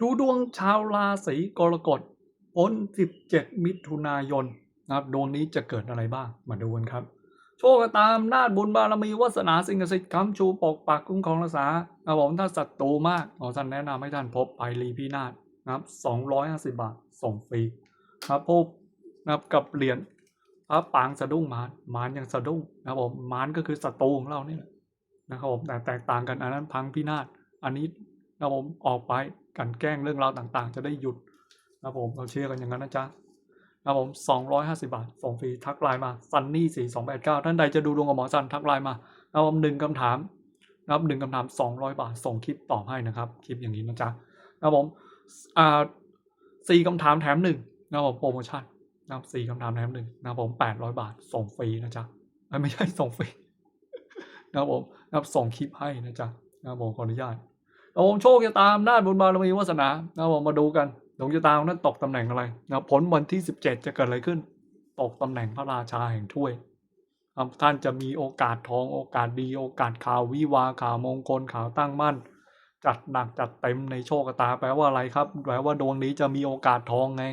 ดูดวงชาวราศีกรกฎพ้น 17 มิถุนายนนะครับดวงนี้จะเกิดอะไรบ้างมาดูกันครับ โชคตามนาจบุญบารมีวาสนาสิ่งศักดิ์สิทธิ์คำชูปกปักคุ้มครองรักษาครับผมถ้าศัตรูมากหมอท่านแนะนำให้ท่านพบไปรีพินาศนะครับ250 บาทส่งฟรีครับพบนะครับกับเหรียญพระปางสะดุ้งมารมารยังสะดุ้งนะครับผมมารก็คือศัตรูของเราเนี่แหละนะครับผมแต่แตกต่างกันอันนั้นพังพินาศอันนี้นะครับผมออกไป กันแกล้งเรื่องราวต่างๆ จะได้หยุดนะครับผมเราเชื่อกันอย่างนั้นนะจ๊ะครับผม 250 บาท ส่งฟรีทักไลน์มาซันนี่4289 ท่านใดจะดูดวงกับหมอซันทักไลน์มานะครับผมหนึ่งคำถามนะครับหนึ่งคำถาม 200 บาท ส่งคลิปตอบให้นะครับ คลิปอย่างนี้นะจ๊ะนะครับผมอ่าสี่คำถามแถมหนึ่งนะครับผมโปรโมชั่นนะครับสี่คำถามแถมหนึ่งนะครับผม800บาท ส่งฟรีนะจ๊ะไม่ใช่ส่งฟรีนะครับผมนะครับส่งคลิปให้นะจ๊ะนะครับผมขออนุญาต นะครับผมโชคจะตามนาบุญบารมีวาสนานะครับผมมาดูกันดวงชะตาของท่นตกตำแหน่งอะไรนะผลวันที่ 17 จะเกิดอะไรขึ้น ตกตำแหน่งพระราชาแห่งถ้วยท่านจะมีโอกาสทองโอกาสดีโอกาสข่าววิวาข่าวมงคลข่าวตั้งมั่น จัดหนักจัดเต็มในโชคชะตาแปลว่าอะไรครับแปลว่าดวงนี้จะมีโอกาสทองไง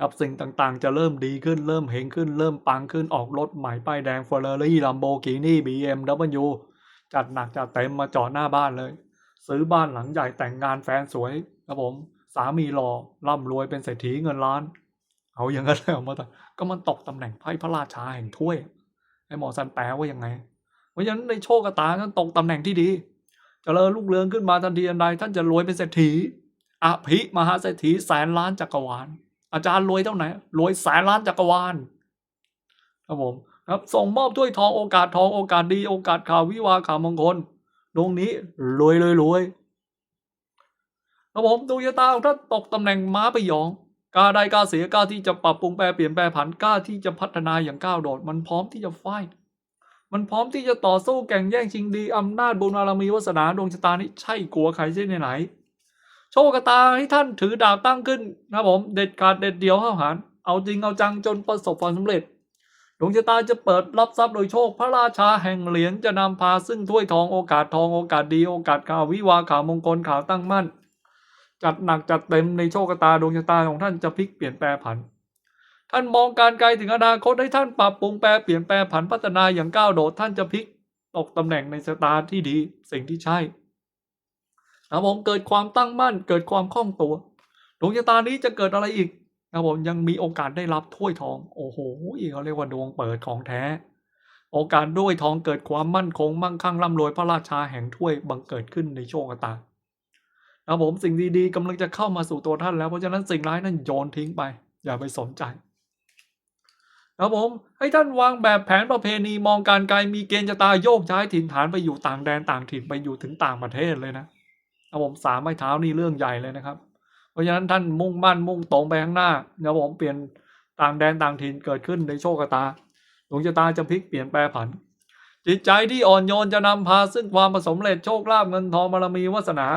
ครับสิ่งต่างๆ จะเริ่มดีขึ้นเริ่มเฮงขึ้นเริ่มปังขึ้นออกรถใหม่ป้ายแดงเฟอร์รารี่ลัมโบกินี่บีเอ็มดับเบิลยู จัดหนักจัดเต็มมาจอดหน้าบ้านเลย ซื้อบ้านหลังใหญ่แต่งงานแฟนสวยครับผม สามีหล่อร่ำรวยเป็นเศรษฐีเงินล้าน เอาอย่างนั้นเลยเอมาแต่ก็มันตกตำแหน่งไพ่พระราชาแห่งถ้วยให้หมอสันแปลว่ายังไง เพราะฉะนั้นในโชคชะตาท่านตกตำแหน่งที่ดีเจริญลูกเรืองขึ้นมาทันทีทันใดท่านจะรวยเป็นเศรษฐีอภิมหาเศรษฐีแสนล้านจักรวาล อาจารย์รวยเท่าไหร่รวยแสนล้านจักรวาลครับผม ครับส่งมอบถ้วยทองโอกาสทองโอกาสดีโอกาสข่าววิวาข่าวมงคลดวงนี้รวยเลยรวยครับผมดวงชะตาของท่านตกตำแหน่งม้าไปยองกล้าได้กล้าเสียกล้าที่จะปรับปรุงแปลเปลี่ยนแปลผันกล้าที่จะพัฒนาอย่างก้าวโดด มันพร้อมที่จะไฟท์มันพร้อมที่จะต่อสู้แข่งแย่งชิงดีอำนาจบุญบารมีวาสนาดวงชะตานี้ใช่กลัวใครใช่ไหน โชคชะตาให้ท่านถือดาบตั้งขึ้นนะผมเด็ดขาดเด็ดเดียวห้าหาญเอาจริงเอาจังจนประสบความสำเร็จ ดวงชะตาจะเปิดรับทรัพย์โดยโชคพระราชาแห่งเหรียญจะนำพาซึ่งถ้วยทองโอกาสทองโอกาสดีโอกาสข่าววิวาข่าวมงคลข่าวตั้งมั่น จัดหนักจัดเต็มในโชคชะตาดวงชะตาของท่านจะพลิกเปลี่ยนแปลผัน ท่านมองการไกลถึงอนาคตให้ท่านปรับปรุงแปลเปลี่ยนแปลผันพัฒนาอย่างก้าวโดดท่านจะพลิกตกตำแหน่งในชะตาที่ดีสิ่งที่ใช่นะผมเกิดความตั้งมั่นเกิดความคล่องตัวดวงชะตานี้จะเกิดอะไรอีก นะครับผมยังมีโอกาสได้รับถ้วยทอง โอ้โหเขาเรียกว่าดวงเปิดของแท้ โอกาสด้วยทองเกิดความมั่นคงมั่งคั่งร่ำรวยพระราชาแห่งถ้วยบังเกิดขึ้นในโชคชะตานะครับผมสิ่งดีๆกำลังจะเข้ามาสู่ตัวท่านแล้วเพราะฉะนั้นสิ่งร้ายนั้นโยนทิ้งไป อย่าไปสนใจนะครับผมให้ท่านวางแบบแผนประเพณีมองการไกลมีเกณฑ์จะตายโยกย้ายถิ่นฐานไปอยู่ต่างแดนต่างถิ่นไปอยู่ถึงต่างประเทศเลยนะครับผมสามไม้เท้านี่เรื่องใหญ่เลยนะครับ เพราะฉะนั้นท่านมุ่งมั่นมุ่งตรงไปข้างหน้านะผมเปลี่ยนต่างแดนต่างถิ่นเกิดขึ้นในโชคชะตาดวงชะตาจะพลิกเปลี่ยนแปลผัน จิตใจที่อ่อนโยนจะนำพาซึ่งความประสมเร็จโชคลาภเงินทองบารมีวาสนา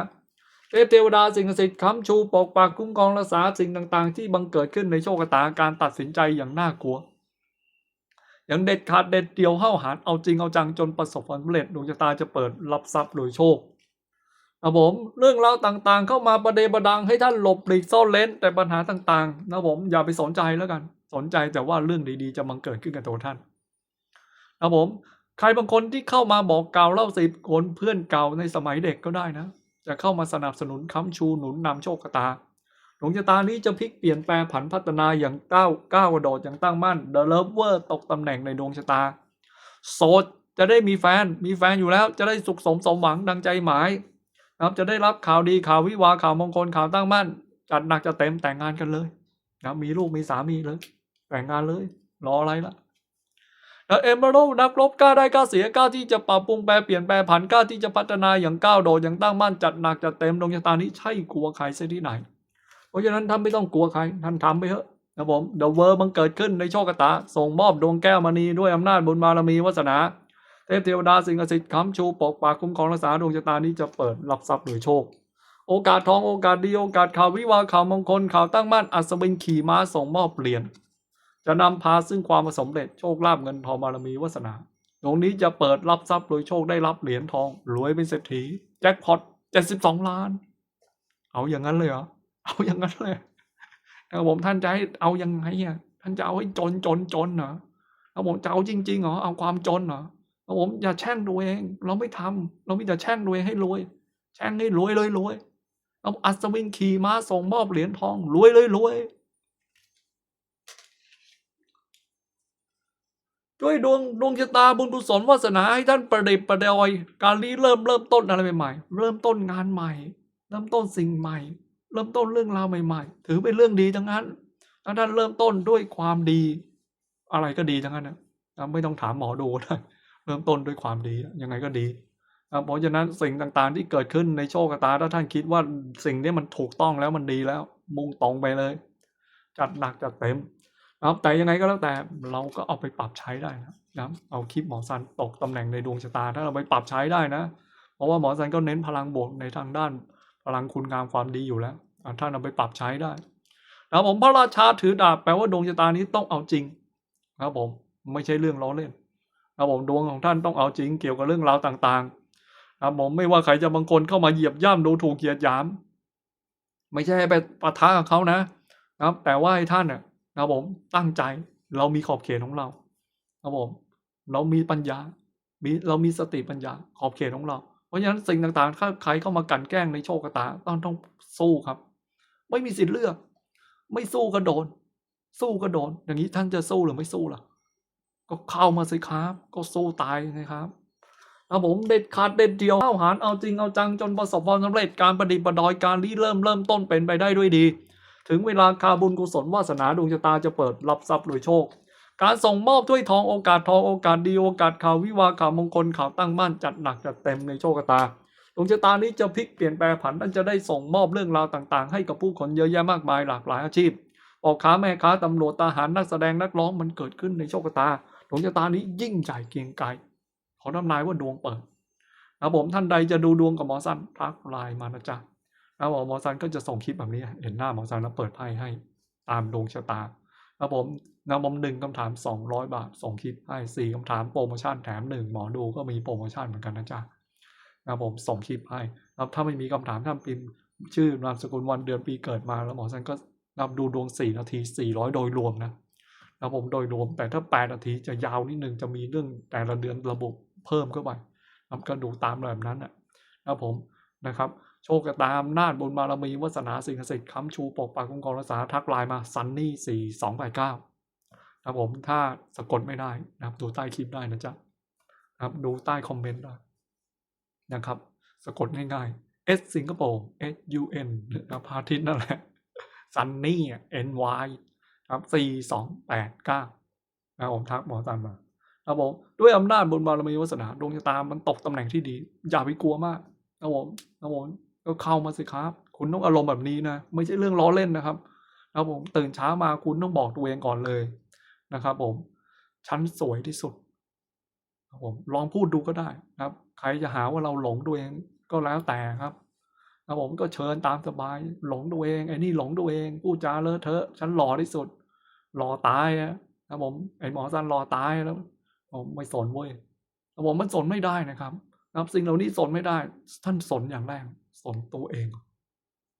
เทพเทวดาสิ่งศักดิ์สิทธิ์ค้ำชูปกปักคุ้มครองรักษาสิ่งต่างๆ ที่บังเกิดขึ้นในโชคชะตาการตัดสินใจอย่างน่ากลัวอย่างเด็ดขาดเด็ดเดียวห้าหาญเอาจริงเอาจังจนประสบความสำเร็จดวงชะตาจะเปิดรับทรัพย์โดยโชค นะผมเรื่องราวต่างๆ เข้ามาประเดประดังให้ท่านหลบหลีกซ่อนเลนแต่ปัญหาต่างๆนะผมอย่าไปสนใจแล้วกัน สนใจแต่ว่าเรื่องดีๆ จะบังเกิดขึ้นกับตัวท่านนะผมใครบางคนที่เข้ามาบอกกล่าวเล่าสิบคนเพื่อนเก่าในสมัยเด็กก็ได้นะ จะเข้ามาสนับสนุนค้ำชูหนุนนำโชคชะตาดวงชะตานี้จะพลิกเปลี่ยนแปลผันพัฒนาอย่างก้าวก้าวกระโดดอย่างตั้งมั่นเดลเวอร์ตกตำแหน่งในดวงชะตา โสดจะได้มีแฟนมีแฟนอยู่แล้วจะได้สุขสมสมหวังดังใจหมาย นะครับจะได้รับข่าวดีข่าววิวาข่าวมงคลข่าวตั้งมั่น จัดหนักจะเต็มแต่งงานกันเลยนะมีลูกมีสามีเลย แต่งงานเลย รออะไรล่ะแล้วเอเบอร์นักรบกล้าได้กล้าเสียกล้าที่จะปรับปรุงแปลเปลี่ยนแปลผันกล้าที่จะพัฒนาอย่างก้าวโดดอย่างตั้งมั่นจัดหนักจัดเต็มดวงชะตานี้ใช่กลัวใครเสียที่ไหน เพราะฉะนั้นท่านไม่ต้องกลัวใครท่านทำไปเถอะนะผมเดอะเวอร์มันเกิดขึ้นในโชคชะตา ส่งมอบดวงแก้วมณีด้วยอำนาจบุญบารมีวาสนา เทพเทวดาสิ่งศักดิ์สิทธิ์ค้ำชูปกปักคุ้มครองรักษาดวงชะตานี้จะเปิดรับทรัพย์โดยโชค โอกาสทองโอกาสดีโอกาสข่าววิวาข่าวมงคลข่าวตั้งมั่นอัศวินขี่ม้าส่งมอบเหรียญจะนำพาซึ่งความสำเร็จโชคลาภเงินทองบารมีวาสนาตรงนี้จะเปิดรับทรัพย์โดยโชคได้รับเหรียญทองรวยเป็นเศรษฐีแจ็คพอต72ล้าน เอาอย่างนั้นเลยเหรอเอาอย่างนั้นเลยนะครับผมท่านจะให้เอายังไงอะท่านจะเอาให้จนจนจนเหรอครับผมจะเอาจริงๆเหรอเอาความจนเหรอ ผมอย่าแช่งตัวเอง เราไม่ทำเราไมีแต่แช่งตัวเองให้รวย แช่งให้รวยเลยรวยเอาอัศวินขี่ม้าส่งมอบเหรียญทองรวยเลยรวยด้วยดวงดวงชะตาบุญกุศลวาสนาให้ท่านประเดบประดอย การนี้เริ่มเริ่มต้นอะไรใหม่ๆ เริ่มต้นงานใหม่ เริ่มต้นสิ่งใหม่ เริ่มต้นเรื่องราวใหม่ ๆ ถือเป็นเรื่องดีทั้งนั้นถ้าท่านเริ่มต้นด้วยความดี อะไรก็ดีทั้งนั้นนะนะไม่ต้องถามหมอดูนะ เริ่มต้นด้วยความดียังไงก็ดีนะเพราะฉะนั้นสิ่งต่างๆ ที่เกิดขึ้นในโชคชะตาถ้าท่านคิดว่าสิ่งนี้มันถูกต้องแล้วมันดีแล้ว มุ่งตรงไปเลย จัดหนักจัดเต็มนะครับแต่ยังไงก็แล้วแต่เราก็เอาไปปรับใช้ได้นะครับเอาคลิปหมอซันตกตำแหน่งในดวงชะตาถ้าเราไปปรับใช้ได้นะ เพราะว่าหมอซันก็เน้นพลังบวกในทางด้าน พลังคุณงามความดีอยู่แล้วท่านเอาไปปรับใช้ได้นะครับผมพระราชาถือดาบแปลว่าดวงชะตานี้ต้องเอาจริงนะครับผมไม่ใช่เรื่องล้อเล่น นะครับผมดวงของท่านต้องเอาจริงเกี่ยวกับเรื่องราวต่างๆนะครับผมไม่ว่าใครจะบางคนเข้ามาเหยียบย่ำดูถูกเหยียดหยาม ไม่ใช่ให้ไปปะทะกับเขานะนะครับ แต่ว่าให้ท่านเนี่ยนะครับผมตั้งใจเรามีขอบเขตของเราครับผมเรามีปัญญามีเรามีสติปัญญาขอบเขตของเรา เพราะฉะนั้นสิ่งต่างๆถ้าใครเข้ามากันแกล้งในโชคตาต้องต้องสู้ครับ ไม่มีสิทธิ์เลือก ไม่สู้ก็โดน สู้ก็โดน อย่างนี้ท่านจะสู้หรือไม่สู้ล่ะ ก็เข้ามาสิครับ ก็สู้ตายนะครับครับผมเด็ดขาดเด็ดเดียวเข้าหารเอาจริงเอาจังจนประสบความสำเร็จการประดิษฐ์ประดอยการที่เริ่มเริ่มต้นเป็นไปได้ด้วยดี ถึงเวลาคาบุญกุศลวาสนาดวงชะตาจะเปิดรับทรัพย์รวยโชค การส่งมอบถ้วยทองโอกาสทองโอกาสดีโอกาสข่าววิวาข่าวมงคลข่าวตั้งบ้านจัดหนักจัดเต็มในโชคชะตาดวงชะตานี้จะพลิกเปลี่ยนแปลผันท่านจะได้ส่งมอบเรื่องราวต่างๆ ให้กับผู้คนเยอะแยะมากมายหลากหลายอาชีพออกค้าแม่ค้าตำรวจทหารนักแสดงนักร้องมันเกิดขึ้นในโชคชะตา วงชะตานี้ยิ่งใหญ่เกียงไกรขอทำนายว่าดวงเปิดนะผมท่านใดจะดูดวงกับหมอสันทักไลน์มานะจ๊ะแล้วหมอซันก็จะส่งคลิปแบบนี้เห็นหน้าหมอซันแล้วเปิดไพ่ให้ตามดวงชะตาแล้วผมนำผมหนึ่งคำถาม 200 บาท ส่งคลิปให้สี่คำถามโปรโมชั่นแถมหนึ่งหมอดูก็มีโปรโมชั่นเหมือนกันนะจ๊ะนะผมส่งคลิปให้แล้วถ้าไม่มีคำถามท่านพิมพ์ชื่อนามสกุลวันเดือนปีเกิดมาแล้วหมอซันก็นำดูดวง 4 นาที 400 โดยรวมนะ แล้วผมโดยรวม แต่ถ้า 8 นาทีจะยาวนิดนึงจะมีเรื่องแต่ละเดือนระบบเพิ่มเข้าไปครับก็ดูตามแบบนั้นนะครับผมนะครับ โชคตาอำนาจบุญบารมีวาสนาสิ่งศักดิ์สิทธิ์ค้ำชูปกปักคุ้มครองรักษาทักไลน์มาซันนี่สี่สองแปดเก้าครับผมถ้าสะกดไม่ได้นะครับดูใต้คลิปได้นะจ๊ะนะครับดูใต้คอมเมนต์ได้นะครับสะกดง่ายๆ S สิงคโปร์ S U N นะครับพาทิตย์นั่นแหละซันนี่ N Y ครับสี่สองแปดเก้านะครับผมทักหมอตันมาครับผมด้วยอำนาจบุญบารมีวาสนาดวงชะตามันตกตำแหน่งที่ดี อย่าไปกลัวมากครับผมครับผมก็เข้ามาสิครับ คุณต้องอารมณ์แบบนี้นะ ไม่ใช่เรื่องล้อเล่นนะครับนะครับผมตื่นเช้ามาคุณต้องบอกตัวเองก่อนเลยนะครับผมฉันสวยที่สุดครับผมลองพูดดูก็ได้นะครับ ใครจะหาว่าเราหลงตัวเองก็แล้วแต่ครับ นะผมก็เชิญตามสบาย หลงตัวเองไอ้นี่หลงตัวเองพูดจาเลอะเทอะ ฉันหล่อที่สุด หล่อตายอะนะครับผมไอ้หมอสันหล่อตายแล้ว ผมไม่สนเว้ยครับผมมันสนไม่ได้นะครับนะครับสิ่งเหล่านี้สนไม่ได้ ท่านสนอย่างแรกสนตัวเอง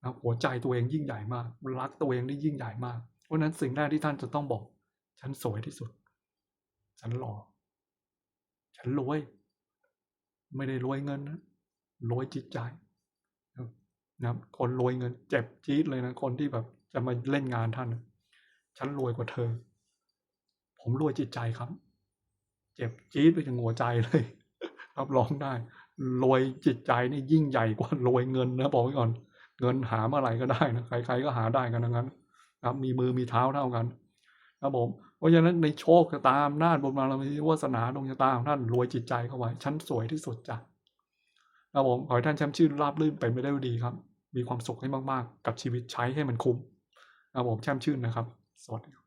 นะหัวใจตัวเองยิ่งใหญ่มาก รักตัวเองนี่ยิ่งใหญ่มากเพราะนั้นสิ่งแรกที่ท่านจะต้องบอก ฉันสวยที่สุด ฉันหล่อฉันรวย ไม่ได้รวยเงินนะรวยจิตใจ นะครับคนรวยเงินเจ็บจี๊ดเลยนะ คนที่แบบจะมาเล่นงานท่าน ฉันรวยกว่าเธอ ผมรวยจิตใจครับ เจ็บจี๊ดไปถึงหัวใจเลย รับรองได้ รวยจิตใจนี่ยิ่งใหญ่กว่ารวยเงินนะบอกไว้ก่อน เงินหาเมื่อไหร่ก็ได้นะ ใคร ๆ ก็หาได้กันทั้งนั้นครับ มีมือมีเท้าเท่ากันครับผม เพราะฉะนั้นในโชคชะตาอำนาจบุญบารมีวาสนาดวงชะตาของท่านรวยจิตใจเข้าไว้ชั้นสวยที่สุดจ้ะ ครับผมขอให้ท่านแชมป์ชื่นราบรื่นไปไม่ได้ดีครับ มีความสุขให้มากๆ กับชีวิตใช้ให้มันคุ้มครับผมแชมป์ชื่นนะครับ สวัสดีครับ